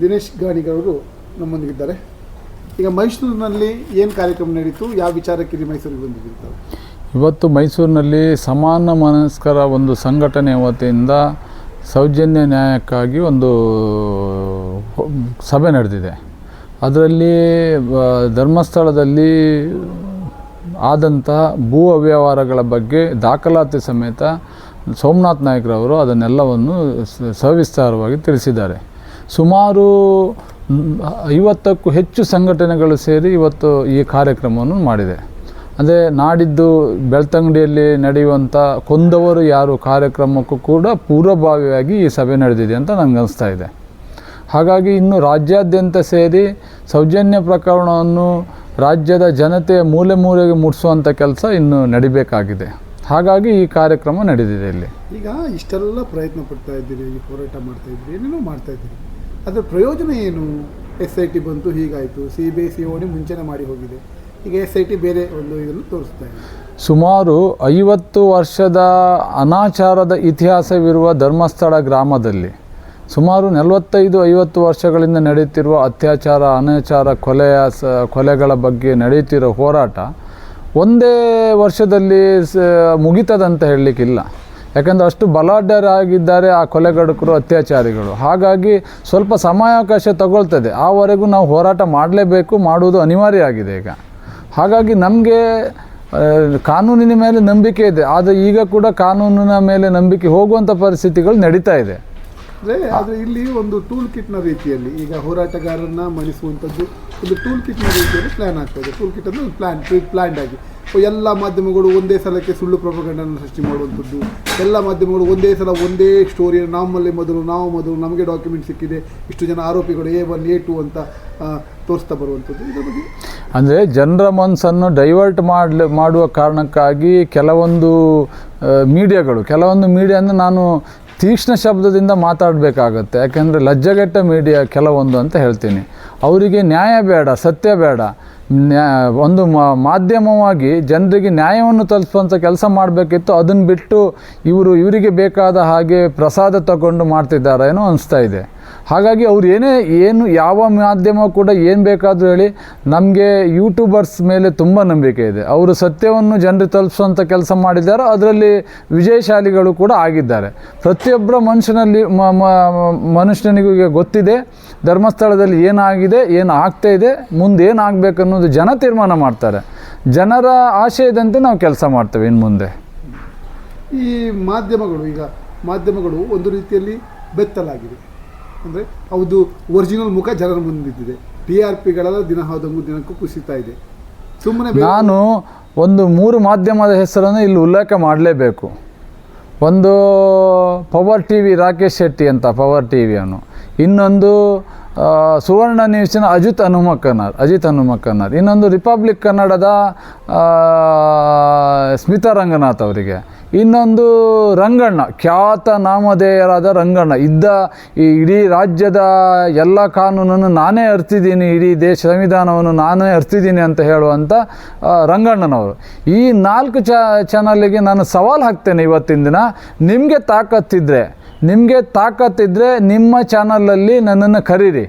ದಿನೇಶ್ ಗಾಣಿಗರವರು ನಮ್ಮೊಂದಿಗಿದ್ದಾರೆ. ಈಗ ಮೈಸೂರಿನಲ್ಲಿ ಏನು ಕಾರ್ಯಕ್ರಮ ನಡೀತು? ಯಾವ ವಿಚಾರಕ್ಕೆ ಇಲ್ಲಿ ಮೈಸೂರಿಗೆ ಬಂದಿದ್ದಾರೆ? ಇವತ್ತು ಮೈಸೂರಿನಲ್ಲಿ ಸಮಾನ ಮನಸ್ಕರ ಒಂದು ಸಂಘಟನೆ ವತಿಯಿಂದ ಸೌಜನ್ಯ ನ್ಯಾಯಕ್ಕಾಗಿ ಒಂದು ಸಭೆ ನಡೆದಿದೆ. ಅದರಲ್ಲಿ ಧರ್ಮಸ್ಥಳದಲ್ಲಿ ಆದಂತಹ ಭೂ ಅವ್ಯವಹಾರಗಳ ಬಗ್ಗೆ ದಾಖಲಾತಿ ಸಮೇತ ಸೋಮನಾಥ್ ನಾಯ್ಕರವರು ಅದನ್ನೆಲ್ಲವನ್ನು ಸವಿಸ್ತಾರವಾಗಿ ತಿಳಿಸಿದ್ದಾರೆ. ಸುಮಾರು ಐವತ್ತಕ್ಕೂ ಹೆಚ್ಚು ಸಂಘಟನೆಗಳು ಸೇರಿ ಇವತ್ತು ಈ ಕಾರ್ಯಕ್ರಮವನ್ನು ಮಾಡಿದೆ. ಅಂದರೆ ನಾಡಿದ್ದು ಬೆಳ್ತಂಗಡಿಯಲ್ಲಿ ನಡೆಯುವಂಥ ಕೊಂದವರು ಯಾರು ಕಾರ್ಯಕ್ರಮಕ್ಕೂ ಕೂಡ ಪೂರ್ವಭಾವಿಯಾಗಿ ಈ ಸಭೆ ನಡೆದಿದೆ ಅಂತ ನನಗೆ ಅನಿಸ್ತಾ ಇದೆ. ಹಾಗಾಗಿ ಇನ್ನು ರಾಜ್ಯಾದ್ಯಂತ ಸೇರಿ ಸೌಜನ್ಯ ಪ್ರಕರಣವನ್ನು ರಾಜ್ಯದ ಜನತೆಯ ಮೂಲೆ ಮೂಲೆಗೆ ಮುಟ್ಟಿಸುವಂಥ ಕೆಲಸ ಇನ್ನು ನಡಿಬೇಕಾಗಿದೆ. ಹಾಗಾಗಿ ಈ ಕಾರ್ಯಕ್ರಮ ನಡೆದಿದೆ ಇಲ್ಲಿ. ಈಗ ಇಷ್ಟೆಲ್ಲ ಪ್ರಯತ್ನ ಪಡ್ತಾ ಇದ್ದೀರಿ ಹೋರಾಟ ಮಾಡ್ತಾ ಇದ್ದೀರಿ, ಏನೇನೋ ಮಾಡ್ತಾ ಇದ್ದೀರಿ? ಅದರ ಪ್ರಯೋಜನ ಏನು? ಎಸ್ ಐ ಟಿ ಬಂತು, ಹೀಗಾಯಿತು. ಸಿ ಬಿ ಸಿ ಓಡಿ ಮುಂಚೆನೇ ಮಾಡಿ ಹೋಗಿದೆ. ಈಗ ಎಸ್ ಐ ಟಿ ಬೇರೆ ಒಂದು ಇದನ್ನು ತೋರಿಸ್ತಾ ಇದೆ. ಸುಮಾರು ಐವತ್ತು ವರ್ಷದ ಅನಾಚಾರದ ಇತಿಹಾಸವಿರುವ ಧರ್ಮಸ್ಥಳ ಗ್ರಾಮದಲ್ಲಿ ಸುಮಾರು ನಲವತ್ತೈದು, ಐವತ್ತು ವರ್ಷಗಳಿಂದ ನಡೆಯುತ್ತಿರುವ ಅತ್ಯಾಚಾರ, ಅನಾಚಾರ, ಕೊಲೆಯ ಸ, ಕೊಲೆಗಳ ಬಗ್ಗೆ ನಡೆಯುತ್ತಿರೋ ಹೋರಾಟ ಒಂದೇ ವರ್ಷದಲ್ಲಿ ಸ, ಮುಗಿತದಂತ ಹೇಳಲಿಕ್ಕಿಲ್ಲ. ಯಾಕಂದರೆ ಅಷ್ಟು ಬಲಾಢ್ಯರಾಗಿದ್ದಾರೆ ಆ ಕೊಲೆಗಡುಕರು ಅತ್ಯಾಚಾರಿಗಳು. ಹಾಗಾಗಿ ಸ್ವಲ್ಪ ಸಮಯಾವಕಾಶ ತಗೊಳ್ತದೆ. ಆವರೆಗೂ ನಾವು ಹೋರಾಟ ಮಾಡಲೇಬೇಕು, ಮಾಡುವುದು ಅನಿವಾರ್ಯ ಆಗಿದೆ ಈಗ. ಹಾಗಾಗಿ ನಮಗೆ ಕಾನೂನಿನ ಮೇಲೆ ನಂಬಿಕೆ ಇದೆ. ಆದರೆ ಈಗ ಕೂಡ ಕಾನೂನಿನ ಮೇಲೆ ನಂಬಿಕೆ ಹೋಗುವಂಥ ಪರಿಸ್ಥಿತಿಗಳು ನಡೀತಾ ಇದೆ. ಅಂದರೆ ಆದರೆ ಇಲ್ಲಿ ಒಂದು ಟೂಲ್ ಕಿಟ್ನ ರೀತಿಯಲ್ಲಿ. ಈಗ ಹೋರಾಟಗಾರರನ್ನ ಮಣಿಸುವಂಥದ್ದು ಒಂದು ಟೂಲ್ ಕಿಟ್ನ ರೀತಿಯಲ್ಲಿ ಪ್ಲ್ಯಾನ್ ಆಗ್ತದೆ. ಟೂಲ್ ಕಿಟ್ ಅಂದರೆ ಒಂದು ಪ್ಲ್ಯಾನ್ ಪ್ಲ್ಯಾಂಡ್ ಆಗಿ. ಎಲ್ಲ ಮಾಧ್ಯಮಗಳು ಒಂದೇ ಸಲಕ್ಕೆ ಸುಳ್ಳು ಪ್ರಪಗಂಡನ್ನು ಸೃಷ್ಟಿ ಮಾಡುವಂಥದ್ದು. ಎಲ್ಲ ಮಾಧ್ಯಮಗಳು ಒಂದೇ ಸಲ ಒಂದೇ ಸ್ಟೋರಿ ನಮ್ಮಲ್ಲಿ ಮೊದಲು, ನಾವು ಮೊದಲು, ನಮಗೆ ಡಾಕ್ಯುಮೆಂಟ್ ಸಿಕ್ಕಿದೆ, ಇಷ್ಟು ಜನ ಆರೋಪಿಗಳು ಎ ಒನ್ ಎ ಟು ಅಂತ ತೋರಿಸ್ತಾ ಬರುವಂಥದ್ದು. ಇದ್ರ ಬಗ್ಗೆ ಅಂದರೆ ಜನರ ಮನಸ್ಸನ್ನು ಡೈವರ್ಟ್ ಮಾಡಲಿ, ಮಾಡುವ ಕಾರಣಕ್ಕಾಗಿ ಕೆಲವೊಂದು ಮೀಡಿಯಾಗಳು ಕೆಲವೊಂದು ಮೀಡಿಯಾನ ನಾನು ತೀಕ್ಷ್ಣ ಶಬ್ದದಿಂದ ಮಾತಾಡಬೇಕಾಗತ್ತೆ. ಯಾಕೆಂದರೆ ಲಜ್ಜೆಗೆಟ್ಟ ಮೀಡಿಯಾ ಕೆಲವೊಂದು ಅಂತ ಹೇಳ್ತೀನಿ. ಅವರಿಗೆ ನ್ಯಾಯ ಬೇಡ ಸತ್ಯ ಬೇಡ. ಒಂದು ಮಾಧ್ಯಮವಾಗಿ ಜನರಿಗೆ ನ್ಯಾಯವನ್ನು ತಲುಪಿಸುವಂಥ ಕೆಲಸ ಮಾಡಬೇಕಿತ್ತು ಅದನ್ನು ಬಿಟ್ಟು ಇವರು ಇವರಿಗೆ ಬೇಕಾದ ಹಾಗೆ ಪ್ರಸಾದ ತಗೊಂಡು ಮಾಡ್ತಿದ್ದಾರೆ ಏನೋ ಅನಿಸ್ತಾ ಇದೆ. ಹಾಗಾಗಿ ಅವ್ರು ಏನೇ, ಏನು, ಯಾವ ಮಾಧ್ಯಮ ಕೂಡ ಏನು ಬೇಕಾದರೂ ಹೇಳಿ, ನಮಗೆ ಯೂಟ್ಯೂಬರ್ಸ್ ಮೇಲೆ ತುಂಬ ನಂಬಿಕೆ ಇದೆ. ಅವರು ಸತ್ಯವನ್ನು ಜನರಿಗೆ ತಲುಪಿಸುವಂಥ ಕೆಲಸ ಮಾಡಿದ್ದಾರೆ, ಅದರಲ್ಲಿ ವಿಜಯಶಾಲಿಗಳು ಕೂಡ ಆಗಿದ್ದಾರೆ. ಪ್ರತಿಯೊಬ್ಬರ ಮನುಷ್ಯನಲ್ಲಿ ಮನುಷ್ಯನಿಗೂ ಗೊತ್ತಿದೆ ಧರ್ಮಸ್ಥಳದಲ್ಲಿ ಏನಾಗಿದೆ ಏನು ಆಗ್ತಾ ಇದೆ ಮುಂದೆ ಏನಾಗಬೇಕು ಅನ್ನೋದು ಜನ ತೀರ್ಮಾನ ಮಾಡ್ತಾರೆ. ಜನರ ಆಶಯದಂತೆ ನಾವು ಕೆಲಸ ಮಾಡ್ತೇವೆ ಇನ್ನು ಮುಂದೆ. ಈ ಮಾಧ್ಯಮಗಳು ಈಗ ಮಾಧ್ಯಮಗಳು ಒಂದು ರೀತಿಯಲ್ಲಿ ಬೆತ್ತಲಾಗಿದೆ. ಅಂದರೆ ಹೌದು ಒರಿಜಿನಲ್ ಮುಖ ಜನರ ಮುಂದಿದ್ದಿದೆ ಟಿ ಆರ್ ಪಿಗಳೆಲ್ಲ ದಿನ ಹೋದಂಗೂ ದಿನಕ್ಕೂ ಕುಸಿತಾ ಇದೆ. ಸುಮ್ಮನೆ ನಾನು ಒಂದು ಮೂರು ಮಾಧ್ಯಮದ ಹೆಸರನ್ನು ಇಲ್ಲಿ ಉಲ್ಲೇಖ ಮಾಡಲೇಬೇಕು. ಒಂದು power T V Rakesh Shetty ಅಂತ ಪವರ್ ಟಿ ವಿಯನ್ನು ಇನ್ನೊಂದು ಸುವರ್ಣ ನ್ಯೂಸಿನ ಅಜಿತ್ ಹನುಮಕ್ಕನರ್ ಅಜಿತ್ ಹನುಮಕ್ಕನ್ನರ್ ಇನ್ನೊಂದು ರಿಪಬ್ಲಿಕ್ ಕನ್ನಡದ ಸ್ಮಿತಾ ರಂಗನಾಥ್ ಅವರಿಗೆ. ಇನ್ನೊಂದು ರಂಗಣ್ಣ, ಖ್ಯಾತ ನಾಮಧೇಯರಾದ ರಂಗಣ್ಣ. ಇದ್ದ ಈ ಇಡೀ ರಾಜ್ಯದ ಎಲ್ಲ ಕಾನೂನನ್ನು ನಾನೇ ಅರ್ತಿದ್ದೀನಿ, ಇಡೀ ದೇಶ ಸಂವಿಧಾನವನ್ನು ನಾನೇ ಅರ್ತಿದ್ದೀನಿ ಅಂತ ಹೇಳುವಂಥ ರಂಗಣ್ಣನವರು. ಈ ನಾಲ್ಕು ಚ ಚಾನಲ್ಲಿಗೆ ನಾನು ಸವಾಲು ಹಾಕ್ತೇನೆ ಇವತ್ತಿನ ದಿನ. ನಿಮಗೆ ತಾಕತ್ತಿದ್ರೆ ನಿಮಗೆ ತಾಕತ್ತಿದ್ದರೆ ನಿಮ್ಮ ಚಾನಲಲ್ಲಿ ನನ್ನನ್ನು ಕರೀರಿ.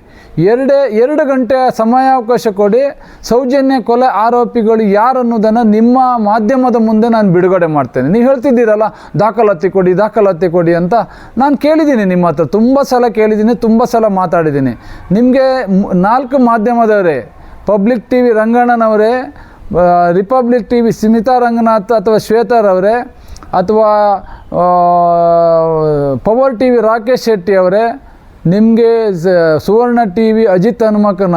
ಎರಡೇ, ಎರಡು ಗಂಟೆ ಸಮಯಾವಕಾಶ ಕೊಡಿ. ಸೌಜನ್ಯ ಕೊಲೆ ಆರೋಪಿಗಳು ಯಾರು ಅನ್ನೋದನ್ನು ನಿಮ್ಮ ಮಾಧ್ಯಮದ ಮುಂದೆ ನಾನು ಬಿಡುಗಡೆ ಮಾಡ್ತೇನೆ. ನೀವು ಹೇಳ್ತಿದ್ದೀರಲ್ಲ, ದಾಖಲಾತಿ ಕೊಡಿ ದಾಖಲಾತಿ ಕೊಡಿ ಅಂತ ನಾನು ಕೇಳಿದ್ದೀನಿ ನಿಮ್ಮ ಹತ್ರ. ತುಂಬ ಸಲ ಕೇಳಿದ್ದೀನಿ, ತುಂಬ ಸಲ ಮಾತಾಡಿದ್ದೀನಿ. ನಿಮಗೆ ನಾಲ್ಕು ಮಾಧ್ಯಮದವರೇ, public T V ರಂಗಣ್ಣನವರೇ republic T V Smitha Ranganath ಅಥವಾ ಶ್ವೇತಾರವರೇ ಅಥವಾ power T V Rakesh Shetty ಅವರೇ, ನಿಮಗೆ ಸುವರ್ಣ ಟಿ ವಿ ಅಜಿತ್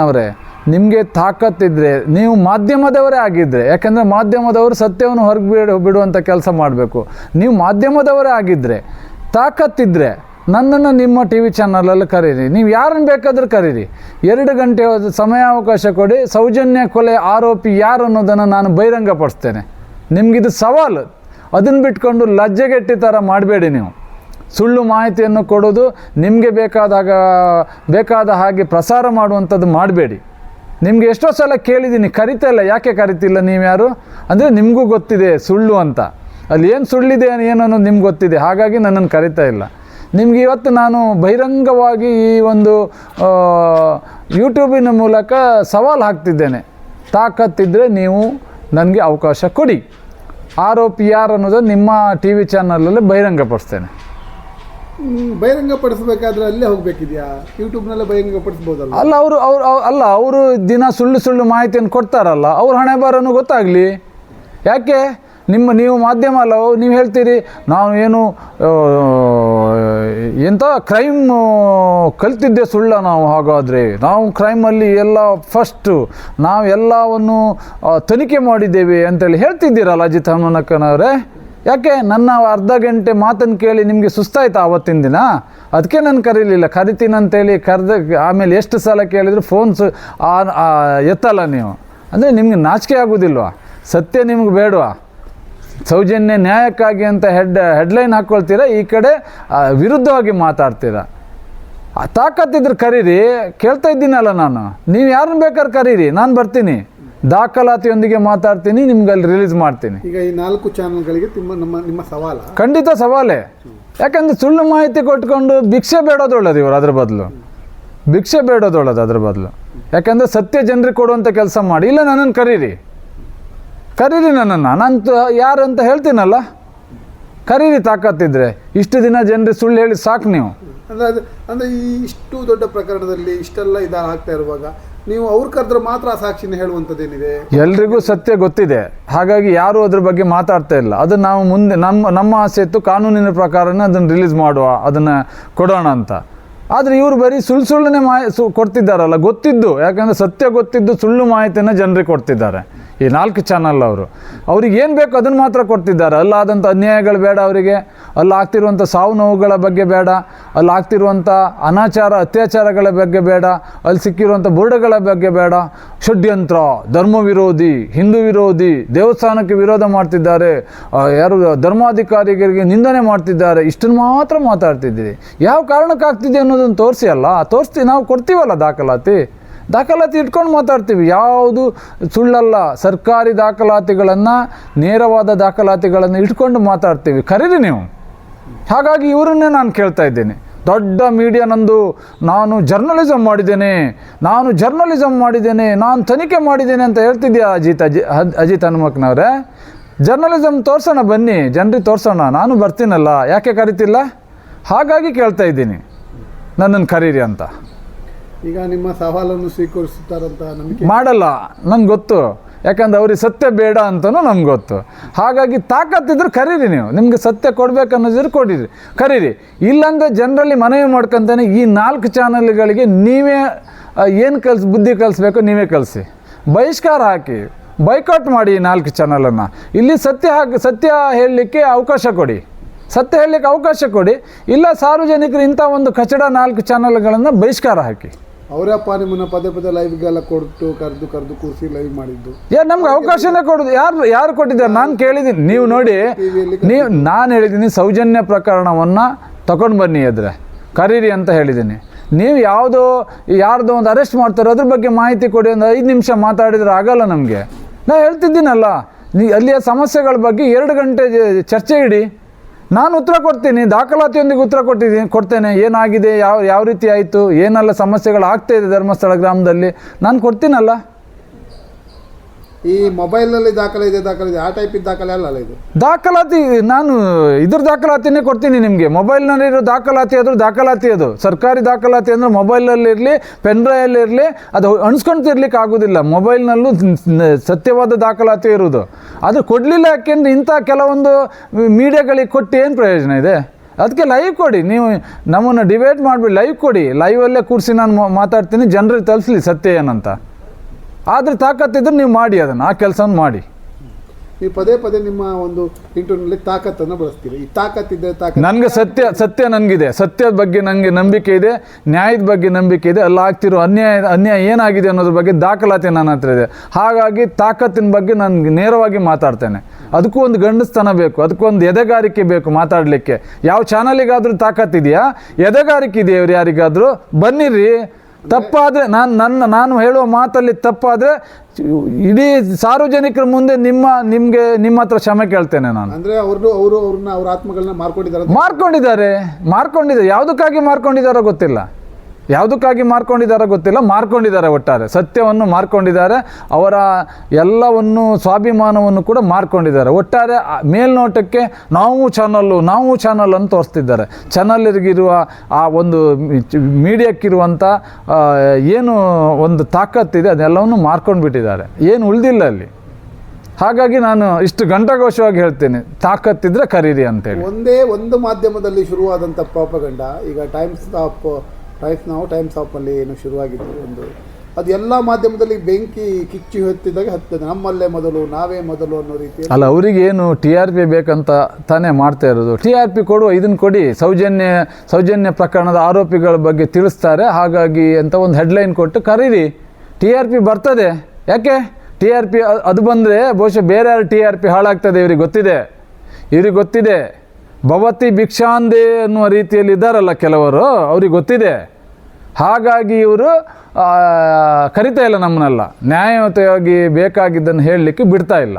ಅವರೇ, ನಿಮಗೆ ತಾಕತ್ತಿದ್ದರೆ ನೀವು ಮಾಧ್ಯಮದವರೇ ಆಗಿದ್ದರೆ ಯಾಕಂದರೆ ಮಾಧ್ಯಮದವರು ಸತ್ಯವನ್ನು ಹೊರಗೆ ಬಿಡು ಬಿಡುವಂಥ ಕೆಲಸ ಮಾಡಬೇಕು. ನೀವು ಮಾಧ್ಯಮದವರೇ ಆಗಿದ್ದರೆ ತಾಕತ್ತಿದ್ದರೆ ನನ್ನನ್ನು ನಿಮ್ಮ ಟಿ ವಿ ಚಾನಲಲ್ಲಿ ಕರೀರಿ. ನೀವು ಯಾರನ್ನು ಬೇಕಾದರೂ ಕರೀರಿ. ಎರಡು ಗಂಟೆ ಸಮಯಾವಕಾಶ ಕೊಡಿ. ಸೌಜನ್ಯ ಕೊಲೆ ಆರೋಪಿ ಯಾರು ಅನ್ನೋದನ್ನು ನಾನು ಬಹಿರಂಗಪಡಿಸ್ತೇನೆ. ನಿಮಗಿದು ಸವಾಲು. ಅದನ್ನು ಬಿಟ್ಕೊಂಡು ಲಜ್ಜೆಗೆಟ್ಟಿ ಥರ ಮಾಡಬೇಡಿ ನೀವು. ಸುಳ್ಳು ಮಾಹಿತಿಯನ್ನು ಕೊಡೋದು ನಿಮಗೆ ಬೇಕಾದಾಗ, ಬೇಕಾದ ಹಾಗೆ ಪ್ರಸಾರ ಮಾಡುವಂಥದ್ದು ಮಾಡಬೇಡಿ. ನಿಮಗೆ ಎಷ್ಟೋ ಸಲ ಕೇಳಿದ್ದೀನಿ, ಕರಿತಾ ಇಲ್ಲ, ಯಾಕೆ ಕರಿತಿಲ್ಲ ನೀವು ಯಾರು? ಅಂದರೆ ನಿಮಗೂ ಗೊತ್ತಿದೆ ಸುಳ್ಳು ಅಂತ. ಅಲ್ಲಿ ಏನು ಸುಳ್ಳಿದೆ ಏನು ಅನ್ನೋದು ನಿಮ್ಗೆ ಗೊತ್ತಿದೆ, ಹಾಗಾಗಿ ನನ್ನನ್ನು ಕರಿತಾ ಇಲ್ಲ. ನಿಮ್ಗೆ ಇವತ್ತು ನಾನು ಬಹಿರಂಗವಾಗಿ ಈ ಒಂದು ಯೂಟ್ಯೂಬಿನ ಮೂಲಕ ಸವಾಲು ಹಾಕ್ತಿದ್ದೇನೆ. ತಾಕತ್ತಿದ್ದರೆ ನೀವು ನನಗೆ ಅವಕಾಶ ಕೊಡಿ. ಆರೋಪಿ ಯಾರು ಅನ್ನೋದು ನಿಮ್ಮ ಟಿ ವಿ ಚಾನಲಲ್ಲಿ ಬಹಿರಂಗಪಡಿಸ್ತೇನೆ ಬಹಿರಂಗಪಡಿಸಬೇಕಾದ್ರೆ ಅಲ್ಲೇ ಹೋಗ್ಬೇಕಿದ್ಯಾ? ಯೂಟ್ಯೂಬ್ನಲ್ಲೇ ಬಹಿರಂಗಪಡಿಸ್ಬೋದಲ್ಲ ಅಲ್ಲ ಅವರು ಅವ್ರು ಅವ್- ಅಲ್ಲ ಅವರು ದಿನ ಸುಳ್ಳು ಸುಳ್ಳು ಮಾಹಿತಿಯನ್ನು ಕೊಡ್ತಾರಲ್ಲ ಅವ್ರ ಹಣೆ ಬಾರನ್ನು ಗೊತ್ತಾಗಲಿ? ಯಾಕೆ? ನಿಮ್ಮ ನೀವು ಮಾಧ್ಯಮ ಅಲ್ಲ ನೀವು ಹೇಳ್ತೀರಿ ನಾವು ಏನು ಎಂಥ ಕ್ರೈಮ್ ಕಲ್ತಿದ್ದೆ ಸುಳ್ಳ ನಾವು ಹಾಗಾದರೆ. ನಾವು ಕ್ರೈಮಲ್ಲಿ ಎಲ್ಲ ಫಸ್ಟು ನಾವು ಎಲ್ಲವನ್ನು ತನಿಖೆ ಮಾಡಿದ್ದೇವೆ ಅಂತೇಳಿ ಹೇಳ್ತಿದ್ದೀರಲ್ಲ ಅಜಿತ್ ಹನುಮನಕ್ಕನವರೇ? ಯಾಕೆ? ನನ್ನ ಅರ್ಧ ಗಂಟೆ ಮಾತನ್ನು ಕೇಳಿ ನಿಮಗೆ ಸುಸ್ತಾಯ್ತಾ ಆವತ್ತಿನ ದಿನ? ಅದಕ್ಕೆ ನಾನು ಕರೀಲಿಲ್ಲ. ಕರಿತೀನಿ ಅಂತೇಳಿ ಕರೆದ ಆಮೇಲೆ ಎಷ್ಟು ಸಲ ಕೇಳಿದ್ರು ಫೋನ್ ಸು ಆ- ಆ, ಎತ್ತಲ್ಲ ನೀವು. ಅಂದರೆ ನಿಮಗೆ ನಾಚಿಕೆ ಆಗೋದಿಲ್ವಾ? ಸತ್ಯ ನಿಮ್ಗೆ ಬೇಡವಾ? ಸೌಜನ್ಯ ನ್ಯಾಯಕ್ಕಾಗಿ ಅಂತ ಹೆಡ್ ಹೆಡ್ಲೈನ್ ಹಾಕ್ಕೊಳ್ತೀರಾ ಈ ಕಡೆ ವಿರುದ್ಧವಾಗಿ ಮಾತಾಡ್ತೀರಾ? ಆ ತಾಕತ್ತಿದ್ರೆ ಕರೀರಿ. ಕೇಳ್ತಾ ಇದ್ದೀನಲ್ಲ ನಾನು. ನೀವು ಯಾರನ್ನ ಬೇಕಾದ್ರೆ ಕರೀರಿ. ನಾನು ಬರ್ತೀನಿ. ದಾಖಲಾತಿಯೊಂದಿಗೆ ಮಾತಾಡ್ತೀನಿ ನಿಮ್ಗೆ ಅಲ್ಲಿ ರಿಲೀಸ್ ಮಾಡ್ತೀನಿ. ಈಗ ಈ ನಾಲ್ಕು ಚಾನಲ್ಗಳಿಗೆ ನಿಮ್ಮ ನಮ್ಮ ನಿಮ್ಮ ಸವಾಲ. ಖಂಡಿತ ಸವಾಲೇ. ಯಾಕಂದ್ರೆ ಸುಳ್ಳು ಮಾಹಿತಿ ಕೊಟ್ಕೊಂಡು ಭಿಕ್ಷೆ ಬೇಡೋದೊಳ್ಳೋದು ಇವರು ಅದ್ರ ಬದಲು. ಭಿಕ್ಷೆ ಬೇಡೋದೊಳ್ಳೋದು ಅದ್ರ ಬದಲು. ಯಾಕಂದ್ರೆ ಸತ್ಯ ಜನರಿಗೆ ಕೊಡುವಂಥ ಕೆಲಸ ಮಾಡಿ. ಇಲ್ಲ ನನ್ನನ್ನು ಕರೀರಿ. ಕರೀರಿ ನನ್ನನ್ನು. ನಾನು ಯಾರು ಅಂತ ಹೇಳ್ತೀನಲ್ಲ? ಕರೀರಿ ತಾಕತ್ತಿದ್ರೆ. ಇಷ್ಟು ದಿನ ಜನರಿಗೆ ಸುಳ್ಳು ಹೇಳಿ ಸಾಕು ನೀವು. ಅಂದರೆ ಅದು ಅಂದ್ರೆ ಈ ಇಷ್ಟು ದೊಡ್ಡ ಪ್ರಕರಣದಲ್ಲಿ ಇಷ್ಟೆಲ್ಲ ಇದಾಗ್ತಾ ಇರುವಾಗ ನೀವು ಅವ್ರು ಕರೆದ್ರೆ ಮಾತ್ರ ಆ ಸಾಕ್ಷಿನ ಹೇಳುವಂಥದ್ದೇನಿದೆ? ಎಲ್ರಿಗೂ ಸತ್ಯ ಗೊತ್ತಿದೆ. ಹಾಗಾಗಿ ಯಾರು ಅದ್ರ ಬಗ್ಗೆ ಮಾತಾಡ್ತಾ ಇಲ್ಲ. ಅದು ನಾವು ಮುಂದೆ ನಮ್ಮ ನಮ್ಮ ಆಸೆ ಇತ್ತು ಕಾನೂನಿನ ಪ್ರಕಾರನೇ ಅದನ್ನು ರಿಲೀಸ್ ಮಾಡುವ ಅದನ್ನು ಕೊಡೋಣ ಅಂತ. ಆದರೆ ಇವರು ಬರೀ ಸುಳ್ಳು ಸುಳ್ಳನ್ನೇ ಮಾ ಸು ಕೊಡ್ತಿದ್ದಾರಲ್ಲ. ಗೊತ್ತಿದ್ದು ಯಾಕಂದರೆ ಸತ್ಯ ಗೊತ್ತಿದ್ದು ಸುಳ್ಳು ಮಾಹಿತಿಯನ್ನು ಜನರಿಗೆ ಕೊಡ್ತಿದ್ದಾರೆ. ಈ ನಾಲ್ಕು ಚಾನಲ್ ಅವರು. ಅವ್ರಿಗೆ ಏನು ಬೇಕು ಅದನ್ನು ಮಾತ್ರ ಕೊಡ್ತಿದ್ದಾರೆ. ಅಲ್ಲಾದಂಥ ಅನ್ಯಾಯಗಳು ಬೇಡ ಅವರಿಗೆ. ಅಲ್ಲಿ ಆಗ್ತಿರುವಂಥ ಸಾವು ನೋವುಗಳ ಬಗ್ಗೆ ಬೇಡ. ಅಲ್ಲಿ ಆಗ್ತಿರುವಂಥ ಅನಾಚಾರ, ಅತ್ಯಾಚಾರಗಳ ಬಗ್ಗೆ ಬೇಡ. ಅಲ್ಲಿ ಸಿಕ್ಕಿರುವಂಥ ಬೋರ್ಡ್ಗಳ ಬಗ್ಗೆ ಬೇಡ. ಷಡ್ಯಂತ್ರ, ಧರ್ಮ ವಿರೋಧಿ, ಹಿಂದೂ ವಿರೋಧಿ, ದೇವಸ್ಥಾನಕ್ಕೆ ವಿರೋಧ ಮಾಡ್ತಿದ್ದಾರೆ. ಯಾರು ಧರ್ಮಾಧಿಕಾರಿಗಳಿಗೆ ನಿಂದನೆ ಮಾಡ್ತಿದ್ದಾರೆ. ಇಷ್ಟನ್ನು ಮಾತ್ರ ಮಾತಾಡ್ತಿದ್ದೀರಿ. ಯಾವ ಕಾರಣಕ್ಕಾಗ್ತಿದೆ ಅನ್ನೋದನ್ನು ತೋರಿಸಿ ಅಲ್ಲ. ತೋರಿಸ್ತೀವಿ ನಾವು ಕೊಡ್ತೀವಲ್ಲ ದಾಖಲಾತಿ. ದಾಖಲಾತಿ ಇಟ್ಕೊಂಡು ಮಾತಾಡ್ತೀವಿ. ಯಾವುದು ಸುಳ್ಳಲ್ಲ, ಸರ್ಕಾರಿ ದಾಖಲಾತಿಗಳನ್ನು, ನೇರವಾದ ದಾಖಲಾತಿಗಳನ್ನು ಇಟ್ಕೊಂಡು ಮಾತಾಡ್ತೀವಿ. ಕರೀರಿ ನೀವು. ಹಾಗಾಗಿ ಇವರನ್ನೇ ನಾನು ಕೇಳ್ತಾ ಇದ್ದೇನೆ. ದೊಡ್ಡ ಮೀಡಿಯಾ ನಂದು, ನಾನು ಜರ್ನಲಿಸಮ್ ಮಾಡಿದ್ದೇನೆ, ನಾನು ಜರ್ನಲಿಸಮ್ ಮಾಡಿದ್ದೇನೆ, ನಾನು ತನಿಖೆ ಮಾಡಿದ್ದೇನೆ ಅಂತ ಹೇಳ್ತಿದ್ಯಾ ಅಜಿತ್, ಅಜಿ ಅಜಿತ್ ಹನುಮಕ್ನವ್ರೆ? ಜರ್ನಲಿಸಮ್ ತೋರ್ಸೋಣ ಬನ್ನಿ, ಜನರಿಗೆ ತೋರ್ಸೋಣ. ನಾನು ಬರ್ತೀನಲ್ಲ. ಯಾಕೆ ಕರಿತಿಲ್ಲ? ಹಾಗಾಗಿ ಕೇಳ್ತಾ ಇದ್ದೀನಿ. ನನ್ನನ್ನು ಕರೀರಿ ಅಂತ. ಈಗ ನಿಮ್ಮ ಸವಾಲನ್ನು ಸ್ವೀಕರಿಸುತ್ತಾರಂತ ನಂಬಿಕೆ? ಮಾಡಲ್ಲ, ನಂಗೆ ಗೊತ್ತು. ಯಾಕಂದ್ರೆ ಅವ್ರಿಗೆ ಸತ್ಯ ಬೇಡ ಅಂತಲೂ ನಮ್ಗೆ ಗೊತ್ತು. ಹಾಗಾಗಿ ತಾಕತ್ತಿದ್ರೆ ಕರೀರಿ ನೀವು. ನಿಮಗೆ ಸತ್ಯ ಕೊಡ್ಬೇಕು ಅನ್ನೋದಿದ್ರೆ ಕೊಡಿರಿ. ಕರೀರಿ. ಇಲ್ಲಾಂದರೆ ಜನರಲ್ಲಿ ಮನವಿ ಮಾಡ್ಕೊಂತಾನೆ ಈ ನಾಲ್ಕು ಚಾನಲ್ಗಳಿಗೆ ನೀವೇ ಏನು ಕಲ್ಸಿ, ಬುದ್ಧಿ ಕಲಿಸ್ಬೇಕು ನೀವೇ ಕಲಿಸಿ. ಬಹಿಷ್ಕಾರ ಹಾಕಿ. ಬೈಕಾಟ್ ಮಾಡಿ ಈ ನಾಲ್ಕು ಚಾನಲನ್ನು ಇಲ್ಲಿ ಸತ್ಯ ಹಾಕಿ, ಸತ್ಯ ಹೇಳಲಿಕ್ಕೆ ಅವಕಾಶ ಕೊಡಿ. ಸತ್ಯ ಹೇಳಲಿಕ್ಕೆ ಅವಕಾಶ ಕೊಡಿ. ಇಲ್ಲ ಸಾರ್ವಜನಿಕರು ಇಂಥ ಒಂದು ಕಚಡ ನಾಲ್ಕು ಚಾನಲ್ಗಳನ್ನು ಬಹಿಷ್ಕಾರ ಹಾಕಿ. ಅವರಪ್ಪ ನಿಮ್ಮನ್ನ ಪದೇ ಪದೇ ಲೈವ್ಗೆಲ್ಲ ಕೊಟ್ಟು ಕರೆದು ಕರೆದು ಕೂರಿಸಿ ಲೈವ್ ಮಾಡಿದ್ದು. ಯಾರು ನಮ್ಗೆ ಅವಕಾಶನೇ ಕೊಡುದು. ಯಾರು ಯಾರು ಕೊಟ್ಟಿದ್ದಾರೆ? ನಾನು ಕೇಳಿದ್ದೀನಿ ನೀವು ನೋಡಿ ನೀವು ನಾನು ಹೇಳಿದ್ದೀನಿ ಸೌಜನ್ಯ ಪ್ರಕರಣವನ್ನು ತಗೊಂಡು ಬನ್ನಿ ಎದ್ರೆ. ಕರೀರಿ ಅಂತ ಹೇಳಿದ್ದೀನಿ ನೀವು ಯಾವುದೋ ಯಾರ್ದೋ ಒಂದು ಅರೆಸ್ಟ್ ಮಾಡ್ತಾರೋ ಅದ್ರ ಬಗ್ಗೆ ಮಾಹಿತಿ ಕೊಡಿ ಒಂದು ಐದು ನಿಮಿಷ ಮಾತಾಡಿದ್ರೆ ಆಗಲ್ಲ ನಮಗೆ. ನಾನು ಹೇಳ್ತಿದ್ದೀನಲ್ಲ ನೀ ಅಲ್ಲಿಯ ಸಮಸ್ಯೆಗಳ ಬಗ್ಗೆ ಎರಡು ಗಂಟೆ ಚರ್ಚೆ ಇಡಿ. ನಾನು ಉತ್ತರ ಕೊಡ್ತೀನಿ, ದಾಖಲಾತಿಯೊಂದಿಗೆ ಉತ್ತರ ಕೊಟ್ಟಿದ್ದೀನಿ, ಕೊಡ್ತೇನೆ. ಏನಾಗಿದೆ, ಯಾವ ಯಾವ ರೀತಿ ಆಯಿತು, ಏನೆಲ್ಲ ಸಮಸ್ಯೆಗಳು ಆಗ್ತಾಯಿದೆ ಧರ್ಮಸ್ಥಳ ಗ್ರಾಮದಲ್ಲಿ, ನಾನು ಕೊಡ್ತೀನಲ್ಲ? ಈ ಮೊಬೈಲ್ನಲ್ಲಿ ದಾಖಲೆ ಇದೆ ದಾಖಲೆ ಇದೆ. ಆ ಟೈಪ್ ದಾಖಲೆ ಅಲ್ಲ ಇದು. ದಾಖಲಾತಿ, ನಾನು ಇದ್ರ ದಾಖಲಾತಿನೇ ಕೊಡ್ತೀನಿ ನಿಮಗೆ. ಮೊಬೈಲ್ನಲ್ಲಿರೋ ದಾಖಲಾತಿ ಆದರೂ ದಾಖಲಾತಿ ಅದು. ಸರ್ಕಾರಿ ದಾಖಲಾತಿ ಅಂದರೆ ಮೊಬೈಲಲ್ಲಿರಲಿ ಪೆನ್ಡ್ರೈವಲ್ಲಿರಲಿ ಅದು ಅಣಿಸ್ಕೊಂತಿರ್ಲಿಕ್ಕೆ ಆಗೋದಿಲ್ಲ ಮೊಬೈಲ್ನಲ್ಲೂ ಸತ್ಯವಾದ ದಾಖಲಾತಿ ಇರೋದು. ಅದು ಕೊಡಲಿಲ್ಲ ಯಾಕೆಂದ್ರೆ ಇಂಥ ಕೆಲವೊಂದು ಮೀಡಿಯಾಗಳಿಗೆ ಕೊಟ್ಟು ಏನು ಪ್ರಯೋಜನ ಇದೆ? ಅದಕ್ಕೆ ಲೈವ್ ಕೊಡಿ. ನೀವು ನಮ್ಮನ್ನು ಡಿಬೇಟ್ ಮಾಡಿಬಿಡಿ. ಲೈವ್ ಕೊಡಿ. ಲೈವಲ್ಲೇ ಕೂರಿಸಿ ನಾನು ಮಾತಾಡ್ತೀನಿ. ಜನರಿಗೆ ತಲುಪಿಸ್ಲಿ ಸತ್ಯ ಏನಂತ. ಆದರೆ ತಾಕತ್ತಿದ್ರೆ ನೀವು ಮಾಡಿ ಅದನ್ನು ಆ ಕೆಲಸನ ಮಾಡಿ. ನೀವು ಪದೇ ಪದೇ ನಿಮ್ಮ ಒಂದು ಇಂಟರ್ನಲ್ಲಿ ತಾಕತ್ತನ್ನು ಬಳಸ್ತೀರಿ. ಈ ತಾಕತ್ತಿದ್ದರೆ ತಾಕತ್ ನನಗೆ ಸತ್ಯ ಸತ್ಯ ನನಗಿದೆ ಸತ್ಯದ ಬಗ್ಗೆ ನನಗೆ ನಂಬಿಕೆ ಇದೆ ನ್ಯಾಯದ ಬಗ್ಗೆ ನಂಬಿಕೆ ಇದೆ ಅಲ್ಲಿ ಆಗ್ತಿರೋ ಅನ್ಯಾಯ ಅನ್ಯಾಯ ಏನಾಗಿದೆ ಅನ್ನೋದ್ರ ಬಗ್ಗೆ ದಾಖಲಾತಿ ನನ್ನ ಹತ್ರ ಇದೆ. ಹಾಗಾಗಿ ತಾಕತ್ತಿನ ಬಗ್ಗೆ ನಾನು ನೇರವಾಗಿ ಮಾತಾಡ್ತೇನೆ. ಅದಕ್ಕೂ ಒಂದು ಗಂಡಸ್ತನ ಬೇಕು ಅದಕ್ಕೂ ಒಂದು ಎದೆಗಾರಿಕೆ ಬೇಕು ಮಾತಾಡಲಿಕ್ಕೆ. ಯಾವ ಚಾನಲಿಗಾದರೂ ತಾಕತ್ತಿದೆಯಾ? ಎದೆಗಾರಿಕೆ ಇದೆಯವ್ರು ಯಾರಿಗಾದರೂ? ಬನ್ನಿರಿ. ತಪ್ಪಾದರೆ ನಾನು ನನ್ನ ನಾನು ಹೇಳುವ ಮಾತಲ್ಲಿ ತಪ್ಪಾದರೆ ಇಡೀ ಸಾರ್ವಜನಿಕರ ಮುಂದೆ ನಿಮ್ಮ ನಿಮಗೆ ನಿಮ್ಮ ಹತ್ರ ಕ್ಷಮೆ ಕೇಳ್ತೇನೆ ನಾನು. ಅಂದ್ರೆ ಅವ್ರದ್ದು ಅವರು ಅವ್ರನ್ನ ಅವ್ರ ಆತ್ಮಗಳನ್ನ ಮಾರ್ಕೊಂಡಿದ್ದಾರೆ ಮಾರ್ಕೊಂಡಿದ್ದಾರೆ ಮಾರ್ಕೊಂಡಿದ್ದಾರೆ. ಯಾವುದಕ್ಕಾಗಿ ಮಾರ್ಕೊಂಡಿದ್ದಾರೋ ಗೊತ್ತಿಲ್ಲ. ಯಾವುದಕ್ಕಾಗಿ ಮಾರ್ಕೊಂಡಿದ್ದಾರೆ ಗೊತ್ತಿಲ್ಲ, ಮಾರ್ಕೊಂಡಿದ್ದಾರೆ ಒಟ್ಟಾರೆ. ಸತ್ಯವನ್ನು ಮಾರ್ಕೊಂಡಿದ್ದಾರೆ, ಅವರ ಎಲ್ಲವನ್ನು, ಸ್ವಾಭಿಮಾನವನ್ನು ಕೂಡ ಮಾರ್ಕೊಂಡಿದ್ದಾರೆ. ಒಟ್ಟಾರೆ ಮೇಲ್ನೋಟಕ್ಕೆ ನಾವು ಚಾನಲ್ಲು, ನಾವು ಚಾನಲ್ ಅಂತ ತೋರಿಸ್ತಿದ್ದಾರೆ. ಚಾನಲ್ಗಿರುವ ಆ ಒಂದು ಮೀಡಿಯಕ್ಕಿರುವಂಥ ಏನು ಒಂದು ತಾಕತ್ತಿದೆ ಅದೆಲ್ಲವನ್ನು ಮಾರ್ಕೊಂಡು ಬಿಟ್ಟಿದ್ದಾರೆ ಏನು ಉಳಿದಿಲ್ಲ ಅಲ್ಲಿ. ಹಾಗಾಗಿ ನಾನು ಇಷ್ಟು ಘಂಟಾಘೋಷವಾಗಿ ಹೇಳ್ತೇನೆ. ತಾಕತ್ತಿದ್ರೆ ಕರೀರಿ ಅಂತೇಳಿ. ಒಂದೇ ಒಂದು ಮಾಧ್ಯಮದಲ್ಲಿ ಶುರುವಾದಂಥ ಪಾಪಗಂಡ, ಈಗ ಟೈಮ್ಸ್ ಆಫ್ ಟೈಮ್ಸ್ ನಾವು ಟೈಮ್ಸ್ ಆಫಲ್ಲಿ ಏನು ಶುರುವಾಗಿತ್ತು ಒಂದು. ಅದು ಎಲ್ಲ ಮಾಧ್ಯಮದಲ್ಲಿ ಬೆಂಕಿ ಕಿಚ್ಚಿ ಹೊತ್ತಿದಾಗ ಹತ್ತದೆ ನಮ್ಮಲ್ಲೇ ಮೊದಲು, ನಾವೇ ಮೊದಲು ಅನ್ನೋ ರೀತಿ ಅಲ್ಲ, ಅವರಿಗೆ ಏನು ಟಿ ಆರ್ ಪಿ ಬೇಕಂತ ತಾನೇ ಮಾಡ್ತಾ ಇರೋದು. ಟಿ ಆರ್ ಪಿ ಕೊಡುವ ಇದನ್ನು ಕೊಡಿ. ಸೌಜನ್ಯ ಸೌಜನ್ಯ ಪ್ರಕರಣದ ಆರೋಪಿಗಳ ಬಗ್ಗೆ ತಿಳಿಸ್ತಾರೆ. ಹಾಗಾಗಿ ಅಂತ ಒಂದು ಹೆಡ್ಲೈನ್ ಕೊಟ್ಟು ಕರೀರಿ. ಟಿ ಆರ್ ಪಿ ಬರ್ತದೆ. ಯಾಕೆ? ಟಿ ಆರ್ ಪಿ ಅದು ಬಂದರೆ ಬಹುಶಃ ಬೇರೆ ಯಾರು ಟಿ ಆರ್ ಪಿ ಹಾಳಾಗ್ತದೆ ಇವ್ರಿಗೆ ಗೊತ್ತಿದೆ. ಇವ್ರಿಗೆ ಗೊತ್ತಿದೆ. ಭವತಿ ಭಿಕ್ಷಾಂದೆ ಅನ್ನುವ ರೀತಿಯಲ್ಲಿ ಇದ್ದಾರಲ್ಲ ಕೆಲವರು, ಅವ್ರಿಗೆ ಗೊತ್ತಿದೆ. ಹಾಗಾಗಿ ಇವರು ಕರಿತಾ ಇಲ್ಲ ನಮ್ಮನ್ನೆಲ್ಲ. ನ್ಯಾಯಯುತವಾಗಿ ಬೇಕಾಗಿದ್ದನ್ನು ಹೇಳಲಿಕ್ಕೆ ಬಿಡ್ತಾ ಇಲ್ಲ.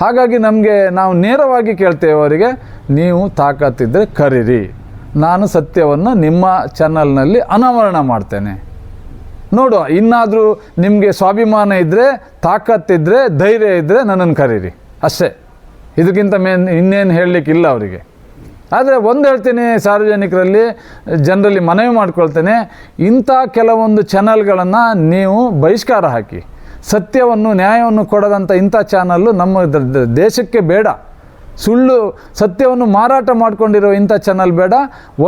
ಹಾಗಾಗಿ ನಮಗೆ ನಾವು ನೇರವಾಗಿ ಕೇಳ್ತೇವೆ ಅವರಿಗೆ, ನೀವು ತಾಕತ್ತಿದ್ದರೆ ಕರೀರಿ. ನಾನು ಸತ್ಯವನ್ನು ನಿಮ್ಮ ಚಾನಲ್ನಲ್ಲಿ ಅನಾವರಣ ಮಾಡ್ತೇನೆ. ನೋಡುವ, ಇನ್ನಾದರೂ ನಿಮಗೆ ಸ್ವಾಭಿಮಾನ ಇದ್ದರೆ ತಾಕತ್ತಿದ್ದರೆ ಧೈರ್ಯ ಇದ್ದರೆ ನನ್ನನ್ನು ಕರೀರಿ. ಅಷ್ಟೇ. ಇದಕ್ಕಿಂತ ಮೇನ್ ಇನ್ನೇನು ಹೇಳಲಿಕ್ಕಿಲ್ಲ ಅವರಿಗೆ. ಆದರೆ ಒಂದು ಹೇಳ್ತೀನಿ ಸಾರ್ವಜನಿಕರಲ್ಲಿ, ಜನರಲ್ಲಿ ಮನವಿ ಮಾಡ್ಕೊಳ್ತೇನೆ, ಇಂಥ ಕೆಲವೊಂದು ಚಾನಲ್ಗಳನ್ನು ನೀವು ಬಹಿಷ್ಕಾರ ಹಾಕಿ. ಸತ್ಯವನ್ನು, ನ್ಯಾಯವನ್ನು ಕೊಡದಂಥ ಇಂಥ ಚಾನಲ್ಲು ನಮ್ಮ ದೇಶಕ್ಕೆ ಬೇಡ. ಸುಳ್ಳು, ಸತ್ಯವನ್ನು ಮಾರಾಟ ಮಾಡಿಕೊಂಡಿರೋ ಇಂಥ ಚಾನಲ್ ಬೇಡ.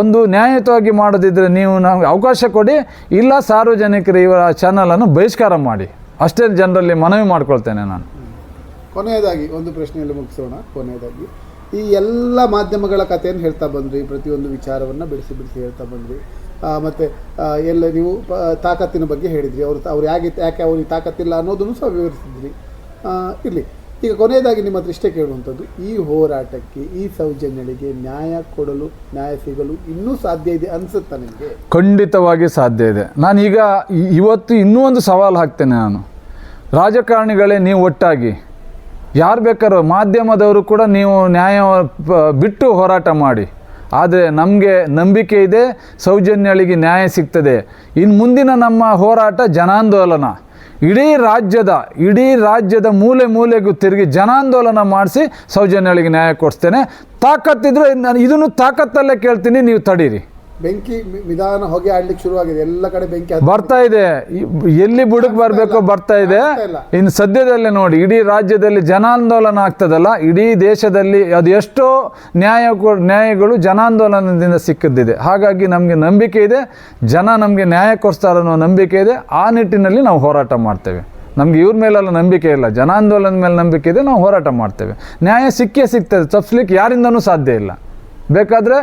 ಒಂದು ನ್ಯಾಯಯುತವಾಗಿ ಮಾಡೋದಿದ್ದರೆ ನೀವು ನಮಗೆ ಅವಕಾಶ ಕೊಡಿ, ಇಲ್ಲ ಸಾರ್ವಜನಿಕರು ಇವರ ಚಾನಲನ್ನು ಬಹಿಷ್ಕಾರ ಮಾಡಿ. ಅಷ್ಟೇ ಜನರಲ್ಲಿ ಮನವಿ ಮಾಡ್ಕೊಳ್ತೇನೆ ನಾನು. ಕೊನೆಯದಾಗಿ ಒಂದು ಪ್ರಶ್ನೆಯಲ್ಲಿ ಮುಗಿಸೋಣ. ಕೊನೆಯದಾಗಿ ಈ ಎಲ್ಲ ಮಾಧ್ಯಮಗಳ ಕಥೆಯನ್ನು ಹೇಳ್ತಾ ಬಂದ್ರಿ, ಪ್ರತಿಯೊಂದು ವಿಚಾರವನ್ನು ಬಿಡಿಸಿ ಬಿಡಿಸಿ ಹೇಳ್ತಾ ಬಂದ್ರಿ. ಮತ್ತು ಎಲ್ಲ ನೀವು ತಾಕತ್ತಿನ ಬಗ್ಗೆ ಹೇಳಿದ್ರಿ. ಅವರು ಅವ್ರು ಯಾಕೆ ಯಾಕೆ ಅವ್ರಿಗೆ ತಾಕತ್ತಿಲ್ಲ ಅನ್ನೋದನ್ನು ಸಹ ವಿವರಿಸಿದ್ರಿ. ಇರಲಿ. ಈಗ ಕೊನೆಯದಾಗಿ ನಿಮ್ಮ ಹತ್ರ ಇಷ್ಟೇ ಕೇಳುವಂಥದ್ದು, ಈ ಹೋರಾಟಕ್ಕೆ, ಈ ಸೌಜನ್ಯಗಳಿಗೆ ನ್ಯಾಯ ಕೊಡಲು, ನ್ಯಾಯ ಸಿಗಲು ಇನ್ನೂ ಸಾಧ್ಯ ಇದೆ ಅನಿಸುತ್ತಾ ನಿಮಗೆ? ಖಂಡಿತವಾಗಿ ಸಾಧ್ಯ ಇದೆ. ನಾನೀಗ ಇವತ್ತು ಇನ್ನೂ ಒಂದು ಸವಾಲು ಹಾಕ್ತೇನೆ ನಾನು. ರಾಜಕಾರಣಿಗಳೇ ನೀವು ಒಟ್ಟಾಗಿ ಯಾರು ಬೇಕಾದ್ರೂ ಮಾಧ್ಯಮದವರು ಕೂಡ ನೀವು ನ್ಯಾಯ ಬಿಟ್ಟು ಹೋರಾಟ ಮಾಡಿ. ಆದರೆ ನಮಗೆ ನಂಬಿಕೆ ಇದೆ, ಸೌಜನ್ಯಳಿಗೆ ನ್ಯಾಯ ಸಿಗ್ತದೆ. ಇನ್ನು ಮುಂದಿನ ನಮ್ಮ ಹೋರಾಟ ಜನಾಂದೋಲನ. ಇಡೀ ರಾಜ್ಯದ ಇಡೀ ರಾಜ್ಯದ ಮೂಲೆ ಮೂಲೆಗೂ ತಿರುಗಿ ಜನಾಂದೋಲನ ಮಾಡಿಸಿ ಸೌಜನ್ಯಳಿಗೆ ನ್ಯಾಯ ಕೊಡಿಸ್ತೇನೆ. ತಾಕತ್ತಿದ್ರೆ ನಾನು ಇದನ್ನು ತಾಕತ್ತಲ್ಲೇ ಕೇಳ್ತೀನಿ, ನೀವು ತಡೀರಿ. ಬೆಂಕಿ ನಿಧಾನ ಹೊಗೆ ಆಡ್ಲಿಕ್ಕೆ ಶುರುವಾಗಿದೆ. ಎಲ್ಲ ಕಡೆ ಬೆಂಕಿ ಹತ್ತಿ- ಬರ್ತಾ ಇದೆ. ಎಲ್ಲಿ ಬುಡಕ್ ಬರಬೇಕೋ ಬರ್ತಾ ಇದೆ. ಇನ್ನು ಸದ್ಯದಲ್ಲೇ ನೋಡಿ ಇಡೀ ರಾಜ್ಯದಲ್ಲಿ ಜನಾಂದೋಲನ ಆಗ್ತದಲ್ಲ ಇಡೀ ದೇಶದಲ್ಲಿ ಅದು ಎಷ್ಟೋ ನ್ಯಾಯ ಕೊ- ನ್ಯಾಯಗಳು ಜನಾಂದೋಲನದಿಂದ ಸಿಕ್ಕಿದ್ದಿದೆ. ಹಾಗಾಗಿ ನಮಗೆ ನಂಬಿಕೆ ಇದೆ. ಜನ ನಮಗೆ ನ್ಯಾಯ ಕೊಡಿಸ್ತಾರೆ ಅನ್ನೋ ನಂಬಿಕೆ ಇದೆ. ಆ ನಿಟ್ಟಿನಲ್ಲಿ ನಾವು ಹೋರಾಟ ಮಾಡ್ತೇವೆ. ನಮಗೆ ಇವ್ರ ಮೇಲೆಲ್ಲ ನಂಬಿಕೆ ಇಲ್ಲ. ಜನಾಂದೋಲನದ ಮೇಲೆ ನಂಬಿಕೆ ಇದೆ ನಾವು ಹೋರಾಟ ಮಾಡ್ತೇವೆ. ನ್ಯಾಯ ಸಿಕ್ಕೇ ಸಿಗ್ತದೆ. ತಪ್ಪಿಸ್ಲಿಕ್ಕೆ ಯಾರಿಂದನೂ ಸಾಧ್ಯ ಇಲ್ಲ. ಬೇಕಾದರೆ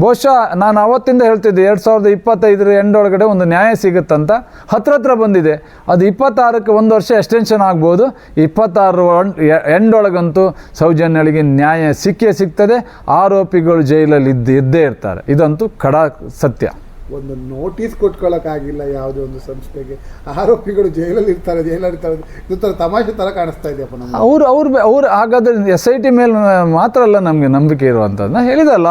ಬಹುಶಃ ನಾನು ಅವತ್ತಿಂದ ಹೇಳ್ತಿದ್ದೆ ಎರಡು ಸಾವಿರದ ಇಪ್ಪತ್ತೈದರ ಎಂಡೊಳಗಡೆ ಒಂದು ನ್ಯಾಯ ಸಿಗುತ್ತಂತ. ಹತ್ರ ಹತ್ರ ಬಂದಿದೆ. ಅದು ಇಪ್ಪತ್ತಾರಕ್ಕೆ ಒಂದು ವರ್ಷ ಎಕ್ಸ್ಟೆನ್ಷನ್ ಆಗ್ಬೋದು. ಇಪ್ಪತ್ತಾರು ಎಂಡೊಳಗಂತೂ ಸೌಜನ್ಯಳಿಗೆ ನ್ಯಾಯ ಸಿಕ್ಕೇ ಸಿಗ್ತದೆ. ಆರೋಪಿಗಳು ಜೈಲಲ್ಲಿ ಇದ್ದು ಇರ್ತಾರೆ. ಇದಂತೂ ಖಡಾ ಸತ್ಯ. ಒಂದು ನೋಟಿಸ್ ಕೊಟ್ಕೊಳ್ಳೋಕ್ಕಾಗಿಲ್ಲ ಯಾವುದೇ ಒಂದು ಸಂಸ್ಥೆಗೆ. ಆರೋಪಿಗಳು ಜೈಲಲ್ಲಿ ಇರ್ತಾರೆ ಜೈಲಲ್ಲಿ ಇರ್ತಾರೆ. ಇದು ಥರ ತಮಾಷೆ ಥರ ಕಾಣಿಸ್ತಾ ಇದೆಯಪ್ಪ ನಮ್ಮ ಅವ್ರು ಅವ್ರು ಅವ್ರು ಹಾಗಾದ್ರೆ ಎಸ್ ಐ ಟಿ ಮೇಲೆ ಮಾತ್ರ ಅಲ್ಲ ನಮಗೆ ನಂಬಿಕೆ ಇರುವಂಥದ್ದು. ಹೇಳಿದಲ್ಲ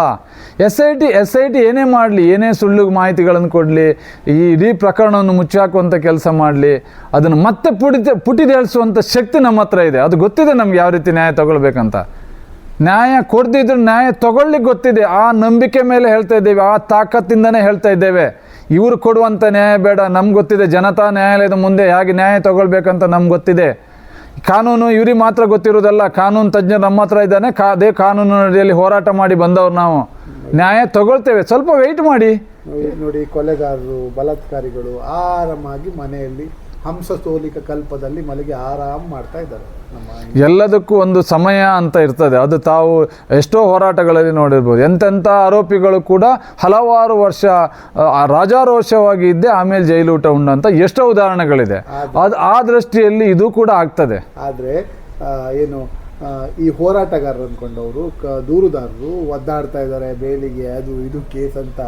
S I T S I T ಏನೇ ಮಾಡಲಿ, ಏನೇ ಸುಳ್ಳು ಮಾಹಿತಿಗಳನ್ನು ಕೊಡಲಿ, ಈ ಇಡೀ ಪ್ರಕರಣವನ್ನು ಮುಚ್ಚಾಕುವಂಥ ಕೆಲಸ ಮಾಡಲಿ, ಅದನ್ನು ಮತ್ತೆ ಪುಟಿತ ಪುಟಿದೇಳಿಸುವಂಥ ಶಕ್ತಿ ನಮ್ಮ ಹತ್ರ ಇದೆ. ಅದು ಗೊತ್ತಿದೆ ನಮ್ಗೆ ಯಾವ ರೀತಿ ನ್ಯಾಯ ತಗೊಳ್ಬೇಕಂತ. ನ್ಯಾಯ ಕೊಡ್ದಿದ್ರು ನ್ಯಾಯ ತಗೊಳ್ಳಿಕ್ಕೆ ಗೊತ್ತಿದೆ. ಆ ನಂಬಿಕೆ ಮೇಲೆ ಹೇಳ್ತಾ ಇದ್ದೇವೆ, ಆ ತಾಕತ್ತಿಂದನೇ ಹೇಳ್ತಾ ಇದ್ದೇವೆ. ಇವರು ಕೊಡುವಂಥ ನ್ಯಾಯ ಬೇಡ, ನಮ್ಗೆ ಗೊತ್ತಿದೆ. ಜನತಾ ನ್ಯಾಯಾಲಯದ ಮುಂದೆ ಹೇಗೆ ನ್ಯಾಯ ತಗೊಳ್ಬೇಕಂತ ನಮ್ಗೆ ಗೊತ್ತಿದೆ. ಕಾನೂನು ಇವ್ರಿಗೆ ಮಾತ್ರ ಗೊತ್ತಿರೋದಲ್ಲ, ಕಾನೂನು ತಜ್ಞರು ನಮ್ಮ ಹತ್ರ ಇದ್ದಾನೆ, ಕಾ ಅದೇ ಕಾನೂನು ಅಡಿಯಲ್ಲಿ ಹೋರಾಟ ಮಾಡಿ ಬಂದವ್ರು ನಾವು. ನ್ಯಾಯ ತಗೊಳ್ತೇವೆ. ಸ್ವಲ್ಪ ವೆಯ್ಟ್ ಮಾಡಿ. ನೋಡಿ- ಕೊಲೆಗಾರರು, ಬಲಾತ್ಕಾರಿಗಳು ಆರಾಮಾಗಿ ಮನೆಯಲ್ಲಿ ಹಂಸ ಸೋಲಿಕ ಕಲ್ಪದಲ್ಲಿ ಮಲಗಿ ಆರಾಮ್ ಮಾಡ್ತಾ ಇದ್ದಾರೆ. ಎಲ್ಲದಕ್ಕೂ ಒಂದು ಸಮಯ ಅಂತ ಇರ್ತದೆ. ಅದು ತಾವು ಎಷ್ಟೋ ಹೋರಾಟಗಳಲ್ಲಿ ನೋಡಿರ್ಬೋದು. ಎಂತೆಂಥ ಆರೋಪಿಗಳು ಕೂಡ ಹಲವಾರು ವರ್ಷ ರಾಜಾರೋಷವಾಗಿ ಇದ್ದೆ ಆಮೇಲೆ ಜೈಲೂಟ ಉಂಡಂತ ಎಷ್ಟೋ ಉದಾಹರಣೆಗಳಿದೆ. ಅದು ಆ ದೃಷ್ಟಿಯಲ್ಲಿ ಇದು ಕೂಡ ಆಗ್ತದೆ. ಆದರೆ ಏನು ಈ ಹೋರಾಟಗಾರರು ಅಂದ್ಕೊಂಡವರು ಕ ದೂರುದಾರರು ಒದ್ದಾಡ್ತಾ ಇದ್ದಾರೆ ಬೇಲಿಗೆ ಅದು ಇದು ಕೇಸ್ ಅಂತ.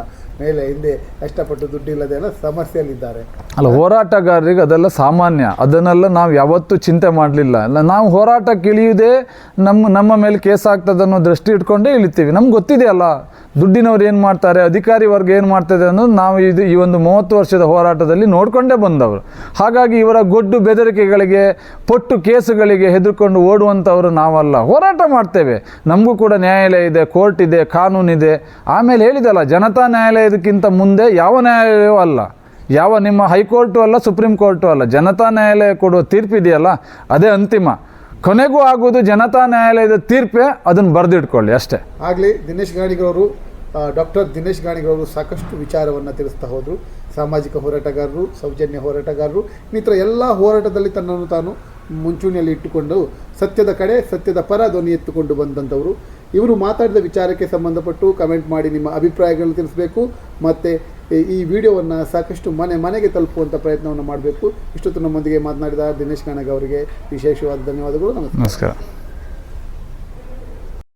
ಮೇಲೆ ಹಿಂದೆ ಕಷ್ಟಪಟ್ಟು ದುಡ್ಡಿಲ್ಲದೆ ಎಲ್ಲ ಸಮಸ್ಯೆಯಲ್ಲಿದ್ದಾರೆ. ಅಲ್ಲ, ಹೋರಾಟಗಾರರಿಗೆ ಅದೆಲ್ಲ ಸಾಮಾನ್ಯ. ಅದನ್ನೆಲ್ಲ ನಾವು ಯಾವತ್ತೂ ಚಿಂತೆ ಮಾಡಲಿಲ್ಲ. ಅಲ್ಲ, ನಾವು ಹೋರಾಟಕ್ಕೆ ನಮ್ಮ ನಮ್ಮ ಮೇಲೆ ಕೇಸ್ ಆಗ್ತದೆ ಅನ್ನೋ ದೃಷ್ಟಿ ಇಟ್ಕೊಂಡೇ ಇಳಿತೀವಿ. ನಮ್ಗೆ ಗೊತ್ತಿದೆಯಲ್ಲ ದುಡ್ಡಿನವ್ರು ಏನು ಮಾಡ್ತಾರೆ, ಅಧಿಕಾರಿ ವರ್ಗ ಏನು ಮಾಡ್ತದೆ ಅನ್ನೋದು ನಾವು ಇದು ಈ ಒಂದು ಮೂವತ್ತು ವರ್ಷದ ಹೋರಾಟದಲ್ಲಿ ನೋಡಿಕೊಂಡೇ ಬಂದವರು. ಹಾಗಾಗಿ ಇವರ ಗೊಡ್ಡು ಬೆದರಿಕೆಗಳಿಗೆ, ಪೊಟ್ಟು ಕೇಸುಗಳಿಗೆ ಹೆದರ್ಕೊಂಡು ಓಡುವಂಥವರು ನಾವಲ್ಲ. ಹೋರಾಟ ಮಾಡ್ತೇವೆ. ನಮಗೂ ಕೂಡ ನ್ಯಾಯಾಲಯ ಇದೆ, ಕೋರ್ಟ್ ಇದೆ ಕಾನೂನಿದೆ ಆಮೇಲೆ ಹೇಳಿದಲ್ಲ, ಜನತಾ ನ್ಯಾಯಾಲಯದಕ್ಕಿಂತ ಮುಂದೆ ಯಾವ ನ್ಯಾಯಾಲಯವೂ ಅಲ್ಲ. ಯಾವ ನಿಮ್ಮ ಹೈಕೋರ್ಟು ಅಲ್ಲ, ಸುಪ್ರೀಂ ಕೋರ್ಟು ಅಲ್ಲ. ಜನತಾ ನ್ಯಾಯಾಲಯ ಕೊಡುವ ತೀರ್ಪಿದೆಯಲ್ಲ, ಅದೇ ಅಂತಿಮ. ಕೊನೆಗೂ ಆಗುವುದು ಜನತಾ ನ್ಯಾಯಾಲಯದ ತೀರ್ಪೇ, ಅದನ್ನು ಬರೆದಿಟ್ಕೊಳ್ಳಿ ಅಷ್ಟೇ. ಆಗಲಿ, ದಿನೇಶ್ ಗಾಣಿಗರವರು ಡಾಕ್ಟರ್ ದಿನೇಶ್ ಗಾಣಿಗರವರು ಸಾಕಷ್ಟು ವಿಚಾರವನ್ನು ತಿಳಿಸ್ತಾ ಹೋದರು. ಸಾಮಾಜಿಕ ಹೋರಾಟಗಾರರು, ಸೌಜನ್ಯ ಹೋರಾಟಗಾರರು, ಇನ್ನಿತರ ಎಲ್ಲ ಹೋರಾಟದಲ್ಲಿ ತನ್ನನ್ನು ತಾನು ಮುಂಚೂಣಿಯಲ್ಲಿ ಇಟ್ಟುಕೊಂಡು, ಸತ್ಯದ ಕಡೆ, ಸತ್ಯದ ಪರ ಧ್ವನಿ ಎತ್ತುಕೊಂಡು ಬಂದಂಥವರು. ಇವರು ಮಾತಾಡಿದ ವಿಚಾರಕ್ಕೆ ಸಂಬಂಧಪಟ್ಟು ಕಮೆಂಟ್ ಮಾಡಿ ನಿಮ್ಮ ಅಭಿಪ್ರಾಯಗಳನ್ನು ತಿಳಿಸಬೇಕು. ಮತ್ತು ಈ ವಿಡಿಯೋವನ್ನು ಸಾಕಷ್ಟು ಮನೆ ಮನೆಗೆ ತಲುಪುವಂಥ ಪ್ರಯತ್ನವನ್ನು ಮಾಡಬೇಕು. ಇಷ್ಟೊತ್ತು ನಮ್ಮೊಂದಿಗೆ ಮಾತನಾಡಿದ ದಿನೇಶ್ ಕಾಣಗ ಅವರಿಗೆ ವಿಶೇಷವಾದ ಧನ್ಯವಾದಗಳು. ನಮಸ್ಕಾರ.